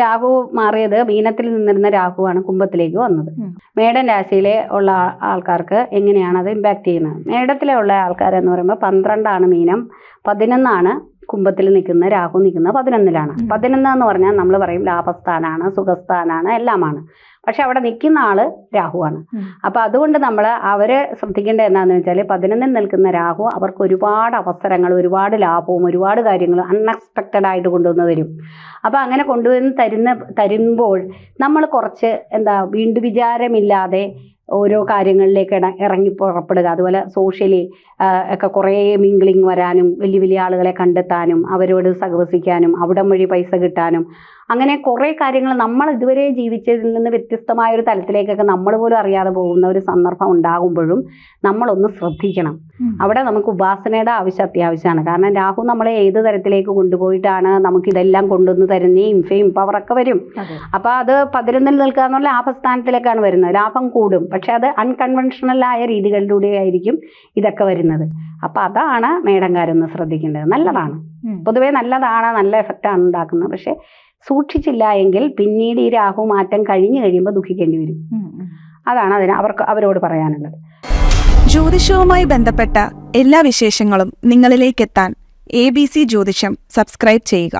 രാഹു മാറിയത് മീനത്തിൽ നിന്നിരുന്ന രാഹുവാണ് കുംഭത്തിലേക്ക് വന്നത്. മേഡൻ മേടൻ രാശിയിലെ ഉള്ള ആൾക്കാർക്ക് എങ്ങനെയാണ് അത് ഇമ്പാക്ട് ചെയ്യുന്നത്? മേടത്തിലെ ഉള്ള ആൾക്കാരെന്ന് പറയുമ്പോൾ പന്ത്രണ്ടാണ് മീനം പതിനൊന്നാണ് കുംഭത്തിൽ നിൽക്കുന്ന രാഹു നിൽക്കുന്ന പതിനൊന്നിലാണ്. പതിനൊന്ന് എന്ന് പറഞ്ഞാൽ നമ്മൾ പറയും ലാഭസ്ഥാനാണ് സുഖസ്ഥാനാണ് എല്ലാമാണ്. പക്ഷെ അവിടെ നിൽക്കുന്ന ആൾ രാഹുവാണ്. അപ്പൊ അതുകൊണ്ട് നമ്മൾ അവർ ശ്രദ്ധിക്കേണ്ടത് എന്താണെന്ന് വെച്ചാൽ പതിനൊന്നിൽ നിൽക്കുന്ന രാഹു അവർക്ക് ഒരുപാട് അവസരങ്ങൾ ഒരുപാട് ലാഭവും ഒരുപാട് കാര്യങ്ങൾ അൺഎക്സ്പെക്റ്റഡ് ആയിട്ട് കൊണ്ടുവന്ന് തരും. അപ്പൊ അങ്ങനെ കൊണ്ടുവന്ന് തരുന്ന തരുമ്പോൾ നമ്മൾ കുറച്ച് എന്താ വീണ്ടു വിചാരമില്ലാതെ ഓരോ കാര്യങ്ങളിലേക്ക് ഇട- ഇറങ്ങി പുറപ്പെടുക. അതുപോലെ സോഷ്യലി ഒക്കെ കുറേ മിങ്കിളിങ് വരാനും വലിയ വലിയ ആളുകളെ കണ്ടെത്താനും അവരോട് സഹവസിക്കാനും അവിടം വഴി പൈസ കിട്ടാനും അങ്ങനെ കുറേ കാര്യങ്ങൾ നമ്മൾ ഇതുവരെ ജീവിച്ചതിൽ നിന്ന് വ്യത്യസ്തമായ ഒരു തലത്തിലേക്കൊക്കെ നമ്മൾ പോലും അറിയാതെ പോകുന്ന ഒരു സന്ദർഭം ഉണ്ടാകുമ്പോഴും നമ്മളൊന്ന് ശ്രദ്ധിക്കണം. അവിടെ നമുക്ക് ഉപാസനയുടെ ആവശ്യം അത്യാവശ്യമാണ്. കാരണം രാഹു നമ്മളെ ഏത് തരത്തിലേക്ക് കൊണ്ടുപോയിട്ടാണ് നമുക്ക് ഇതെല്ലാം കൊണ്ടുവന്ന് തരുന്നേയും ഫെയിം പവറൊക്കെ വരും. അപ്പൊ അപ്പോൾ അത് പതിനൊന്നിൽ നിൽക്കുക എന്നുള്ള ലാഭസ്ഥാനത്തിലേക്കാണ് വരുന്നത്. ലാഭം കൂടും. പക്ഷെ അത് അൺകൺവെൻഷണൽ ആയ രീതികളിലൂടെ ആയിരിക്കും ഇതൊക്കെ വരുന്നത്. അപ്പം അതാണ് മേടങ്കാരൊന്ന് ശ്രദ്ധിക്കേണ്ടത്. നല്ലതാണ്. പൊതുവേ നല്ലതാണ് നല്ല എഫക്റ്റാണ് ഉണ്ടാക്കുന്നത്. പക്ഷെ സൂക്ഷിച്ചില്ല എങ്കിൽ പിന്നീട് ഈ രാഹു മാറ്റം കഴിഞ്ഞു കഴിയുമ്പോൾ ദുഃഖിക്കേണ്ടി വരും. അതാണ് അതിന് അവർക്ക് അവരോട് പറയാനുള്ളത്. ജ്യോതിഷവുമായി ബന്ധപ്പെട്ട എല്ലാ വിശേഷങ്ങളും നിങ്ങളിലേക്കെത്താൻ എ ബി സി ജ്യോതിഷം സബ്സ്ക്രൈബ് ചെയ്യുക.